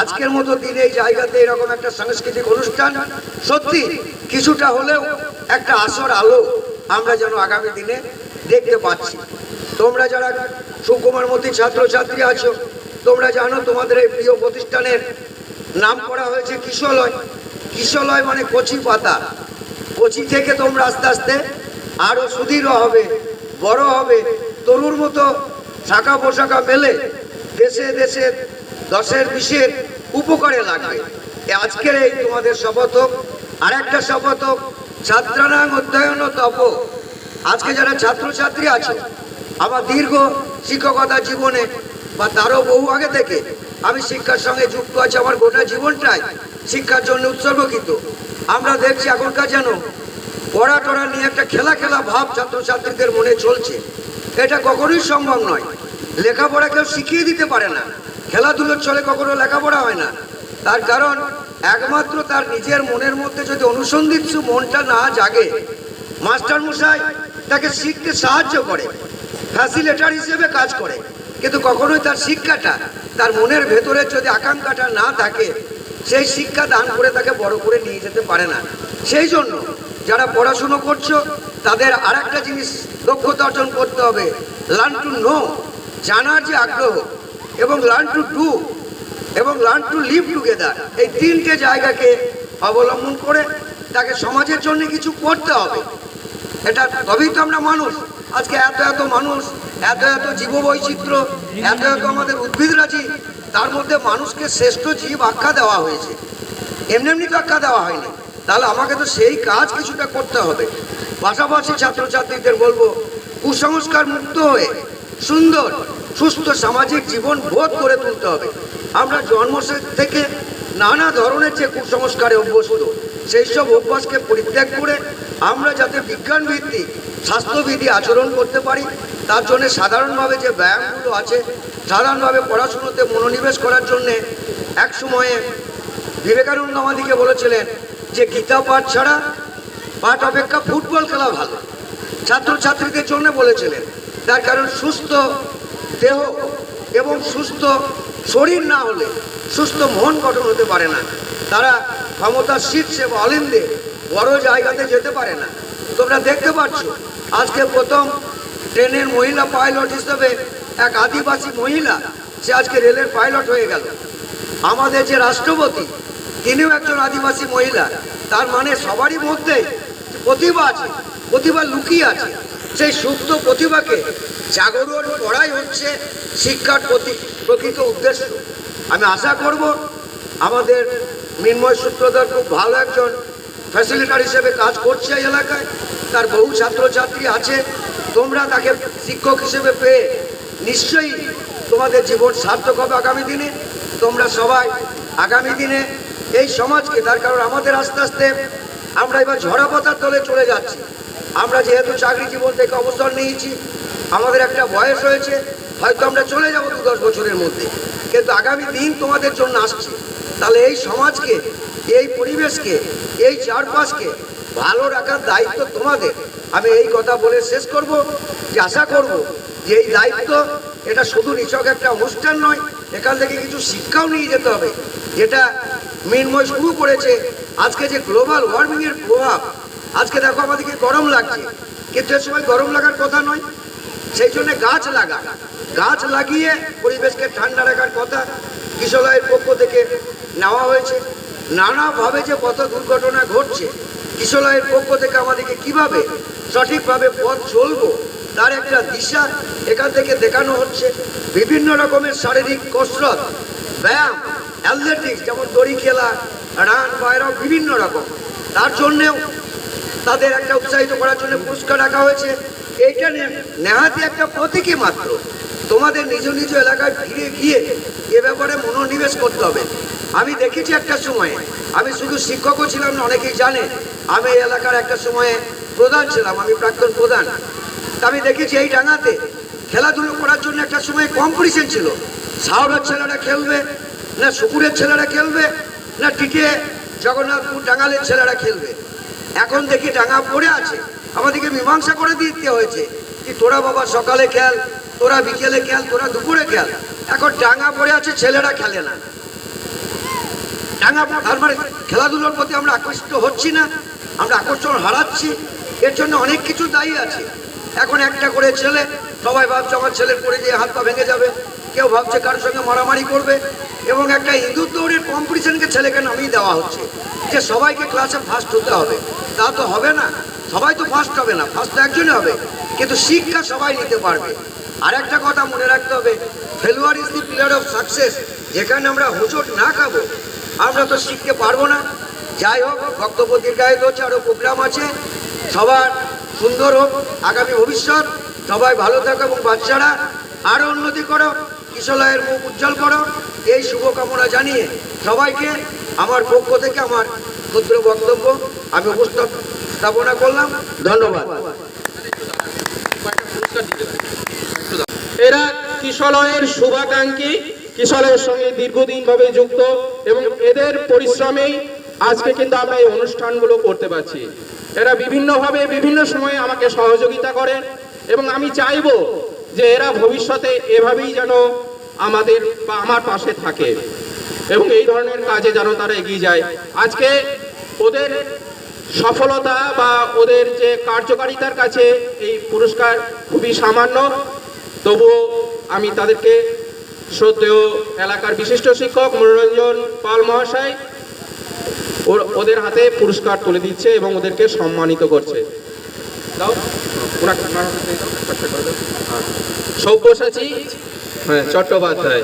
আজকের মতো দিনে এই জায়গাতে এরকম একটা সাংস্কৃতিক অনুষ্ঠান, সত্যি কিছুটা হলেও একটা আসর আলো আমরা যেন আগামী দিনে দেখতে পাচ্ছি। তোমরা যারা সুকুমার মতি ছাত্রছাত্রী আছো, তোমরা জানো তোমাদের এই প্রিয় প্রতিষ্ঠানের নাম করা হয়েছে কিশলয়। কিশলয় মানে কচি পাতা। কচি থেকে তোমরা আস্তে আস্তে আরও সুদৃঢ় হবে, বড় হবে, তরুর মতো শাখা পোশাকা মেলে দেশে দেশে দশের বিশের উপকারে লাগবে। আজকের এই তোমাদের শপথ হোক আর একটা শপথ হোক, ছাত্রানাং অধ্যয়ন তপ আজকে যারা ছাত্রছাত্রী আছে, আমার দীর্ঘ শিক্ষকতা জীবনে বা তারও বহু আগে থেকে আমি শিক্ষার সঙ্গে যুক্ত আছি, আমার গোটা জীবনটাই শিক্ষার জন্য উৎসর্গকৃত। আমরা দেখছি এখনকার যেন পড়া টড়া নিয়ে একটা খেলা খেলা ভাব ছাত্রছাত্রীদের মনে চলছে। এটা কখনোই সম্ভব নয়। লেখাপড়া কেউ শিখিয়ে দিতে পারে না। খেলাধুলোর চলে কখনো লেখাপড়া হয় না। তার কারণ, একমাত্র তার নিজের মনের মধ্যে যদি অনুসন্ধিৎসু মনটা না জাগে মাস্টার মশাই তাকে শিখতে সাহায্য করে ফ্যাসিলেটার হিসেবে কাজ করে। কিন্তু কখনোই তার শিক্ষাটা, তার মনের ভেতরে যদি আকাঙ্ক্ষাটা না থাকে, সেই শিক্ষা দান করে তাকে বড় করে নিয়ে যেতে পারে না। সেই জন্য যারা পড়াশুনো করছ, তাদের আর জিনিস দক্ষতা অর্জন করতে হবে। লার্ন টু নো জানার যে আগ্রহ এবং লার্ন টু ডু এবং লার্ন টু লিভ টুগেদার এই তিনটে জায়গাকে অবলম্বন করে তাকে সমাজের জন্য কিছু করতে হবে। এটা তবেই তো আমরা মানুষ। আজকে এত এত মানুষ, এত এত জীব বৈচিত্র্য এত এত আমাদের উদ্ভিদরাজি তার মধ্যে মানুষকে শ্রেষ্ঠ জীব আখ্যা দেওয়া হয়েছে। এমনি এমনি তো আখ্যা দেওয়া হয়নি। তাহলে আমাকে তো সেই কাজ কিছুটা করতে হবে। পাশাপাশি ছাত্রছাত্রীদের বলব, কুসংস্কার মুক্ত হয়ে সুন্দর, সুস্থ সামাজিক জীবন বোধ করে তুলতে হবে। আমরা জন্ম থেকে নানা ধরনের যে কুসংস্কারে অভ্যস্ত, সেই সব অভ্যাসকে পরিত্যাগ করে আমরা যাতে বিজ্ঞান ভিত্তিক স্বাস্থ্যবিধি আচরণ করতে পারি, তার জন্য সাধারণভাবে যে ব্যায়ামগুলো আছে, সাধারণভাবে পড়াশুনোতে মনোনিবেশ করার জন্যে এক সময়ে বিবেকানন্দ আমাদিকে বলেছিলেন যে গীতা পাঠ ছাড়া পাঠ অপেক্ষা ফুটবল খেলা ভালো। ছাত্রছাত্রীদের জন্য বলেছিলেন তার কারণ সুস্থ দেহ এবং সুস্থ শরীর না হলে, সুস্থ মন গঠন হতে পারে না। তারা ক্ষমতার শীর্ষে বা অলিন্দে বড় জায়গাতে যেতে পারে না। তোমরা দেখতে পাচ্ছ, আজকে প্রথম ট্রেনের মহিলা পাইলট হিসেবে এক আদিবাসী মহিলা, সে আজকে রেলের পাইলট হয়ে গেল। আমাদের যে রাষ্ট্রপতি, তিনিও একজন আদিবাসী মহিলা। তার মানে সবারই মধ্যে প্রতিভা আছে, প্রতিভা লুকিয়ে আছে। সেই সুপ্ত প্রতিভাকে জাগরণ করাই হচ্ছে শিক্ষার প্রতি প্রকৃত উদ্দেশ্য। আমি আশা করব আমাদের মৃন্ময় সূত্রধর খুব ভালো একজন ফ্যাসিলিটার হিসেবে কাজ করছে এই এলাকায়। তার বহু ছাত্রছাত্রী আছে। তোমরা তাকে শিক্ষক হিসেবে পেয়ে নিশ্চয়ই তোমাদের জীবন সার্থক হবে আগামী দিনে। তোমরা সবাই আগামী দিনে এই সমাজকে, তার কারণ আমাদের আস্তে আস্তে আমরা এবার ঝরা তলে চলে যাচ্ছি। আমরা যেহেতু চাকরি জীবন থেকে অবসর নিয়েছি, আমাদের একটা বয়স হয়েছে হয়তো আমরা চলে যাব দু দশ বছরের মধ্যে। কিন্তু আগামী দিন তোমাদের জন্য আসছে। তাহলে এই সমাজকে, এই পরিবেশকে, এই চারপাশকে ভালো রাখার দায়িত্ব তোমাদের। আমি এই কথা বলে শেষ করব, যে আশা করব যে এই দায়িত্ব এটা শুধু নিছক একটা অনুষ্ঠান নয়, এখান থেকে কিছু শিক্ষাও নিয়ে যেতে হবে। যেটা মৃন্ময় শুরু করেছে, আজকে যে গ্লোবাল ওয়ার্মিংয়ের প্রভাব আজকে দেখো আমাদেরকে গরম লাগছে। কিন্তু এর সময় গরম লাগার কথা নয়, সেই জন্য গাছ লাগা। গাছ লাগিয়ে পরিবেশকে ঠান্ডা রাখার কথা কিশলয়ের পক্ষ থেকে নেওয়া হয়েছে। নানাভাবে যে পথ দুর্ঘটনা ঘটছে কিশলয়ের পক্ষ থেকে আমাদেরকে কীভাবে সঠিকভাবে পথ চলবো, তার একটা দিশা এখান থেকে দেখানো হচ্ছে। বিভিন্ন রকমের শারীরিক কসরত, ব্যায়াম অ্যাথলেটিক্স যেমন দড়ি খেলা রান বাইরক বিভিন্ন রকম। তার জন্যেও তাদের একটা উৎসাহিত করার জন্য পুরস্কার রাখা হয়েছে। এইটা নেহাতি একটা প্রতীকী মাত্র। তোমাদের নিজ নিজ এলাকায় ফিরে গিয়ে এ ব্যাপারে মনোনিবেশ করতে হবে। আমি দেখেছি একটা সময়ে, আমি শুধু শিক্ষকও ছিলাম না, অনেকেই জানে, আমি এই এলাকার একটা সময়ে প্রধান ছিলাম, আমি প্রাক্তন প্রধান। তা আমি দেখেছি এই ডাঙাতে খেলাধুলো করার জন্য একটা সময় কম্পিটিশন ছিল। শাওরার ছেলেরা খেলবে, না সুপুরের ছেলেরা খেলবে, না টিকে জগন্নাথপুর ডাঙালের ছেলেরা খেলবে। এখন দেখি ডাঙা পড়ে আছে। আমাদেরকে মীমাংসা করে দিতে হয়েছে। কি তোরা বাবা সকালে খেল, তোরা বিকেলে খেল, তোরা দুপুরে খেল। এখন ডাঙা পড়ে আছে, ছেলেরা খেলে না। ভেঙা তার খেলাধুলোর প্রতি আমরা আকর্ষিত হচ্ছি না, আমরা আকর্ষণ হারাচ্ছি। এর জন্য অনেক কিছু দায়ী আছে। এখন একটা করে ছেলে, সবাই ভাবছে আমার ছেলের পরে দিয়ে হাত পা ভেঙে যাবে। কেউ ভাবছে কারোর সঙ্গে মারামারি করবে। এবং একটা ইঁদুর দৌড়ের কম্পিটিশনকে ছেলেকে নামিয়ে দেওয়া হচ্ছে। যে সবাইকে ক্লাসে ফার্স্ট হতে হবে। তা তো হবে না। সবাই তো ফার্স্ট হবে না। ফার্স্ট তো একজনই হবে। কিন্তু শিক্ষা সবাই নিতে পারবে। আর একটা কথা মনে রাখতে হবে। Failure is the pillar of success যেখানে আমরা হোঁচট না খাব। আমরা তো শিখতে পারব না। যাই হোক, বক্তব্য দীর্ঘায়িত হচ্ছে আরও প্রোগ্রাম আছে। সবার সুন্দর হোক, আগামী ভবিষ্যৎ। সবাই ভালো থাকো এবং বাচ্চারা। আরও উন্নতি করো। কিশলয়ের মুখ উজ্জ্বল করো। এই শুভকামনা জানিয়ে সবাইকে আমার পক্ষ থেকে আমার ক্ষুদ্র বক্তব্য আমি উপস্থাপনা করলাম। ধন্যবাদ। এরা কিশলয়ের শুভাকাঙ্ক্ষী, কিশলয়ের সঙ্গে দীর্ঘদিন ভাবে যুক্ত এবং এদের পরিশ্রমেই আজকে কিন্তু আমরা এই অনুষ্ঠানগুলো করতে পারছি। এরা বিভিন্নভাবে বিভিন্ন সময়ে আমাকে সহযোগিতা করেন এবং আমি চাইব যে এরা ভবিষ্যতে এভাবেই যেন আমাদের বা আমার পাশে থাকে। এবং এই ধরনের কাজে যেন তারা এগিয়ে যায়। আজকে ওদের সফলতা বা ওদের যে কার্যকারিতার কাছে এই পুরস্কার খুবই সামান্য। তবুও আমি তাদেরকে শ্রদ্ধেয় এলাকার বিশিষ্ট শিক্ষক মনোরঞ্জন পাল মহাশয় ওদের হাতে পুরস্কার তুলে দিচ্ছে এবং ওদেরকে সম্মানিত করছে। সব্যসাচী হ্যাঁ চট্টোপাধ্যায়।